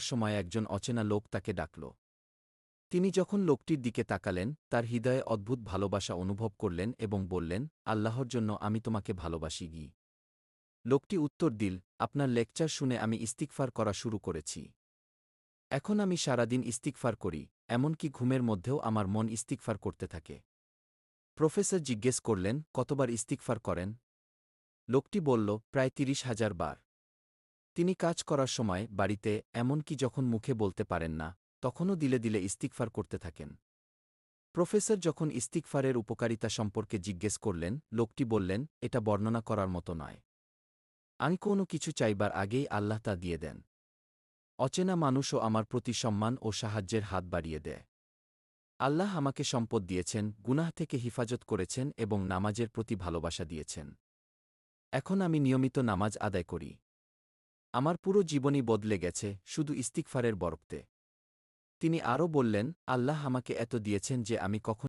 সময় একজন অচেনা লোক তাকে ডাকল। তিনি যখন লোকটির দিকে তাকালেন, তার হৃদয়ে অদ্ভুত ভালোবাসা অনুভব করলেন এবং বললেন, আল্লাহর জন্য আমি তোমাকে ভালোবাসি গি। লোকটি উত্তর দিল, আপনার লেকচার শুনে আমি ইস্তিকফার করা শুরু করেছি। এখন আমি সারাদিন ইস্তিকফার করি, এমনকি ঘুমের মধ্যেও আমার মন ইস্তিকফার করতে থাকে। প্রফেসর জিজ্ঞেস করলেন, কতবার ইস্তিকফার করেন? লোকটি বলল, প্রায় তিরিশ হাজার বার। তিনি কাজ করার সময় বাড়িতে এমনকি যখন মুখে বলতে পারেন না, তখনও দিলে দিলে ইস্তিকফার করতে থাকেন। প্রফেসর যখন ইস্তিকফারের উপকারিতা সম্পর্কে জিজ্ঞেস করলেন, লোকটি বললেন, এটা বর্ণনা করার মতো নয়। আমি কোনো কিছু চাইবার আগেই আল্লাহ তা দিয়ে দেন। অচেনা মানুষও আমার প্রতি সম্মান ও সাহায্যের হাত বাড়িয়ে দেয়। আল্লাহ আমাকে সম্পদ দিয়েছেন, গুনাহ থেকে হিফাজত করেছেন এবং নামাজের প্রতি ভালোবাসা দিয়েছেন। এখন আমি নিয়মিত নামাজ আদায় করি। আমার পুরো জীবনই বদলে গেছে, শুধু ইস্তিকফারের বরফতে। তিনি আরও বললেন, আল্লাহ আমাকে এত দিয়েছেন যে আমি কখন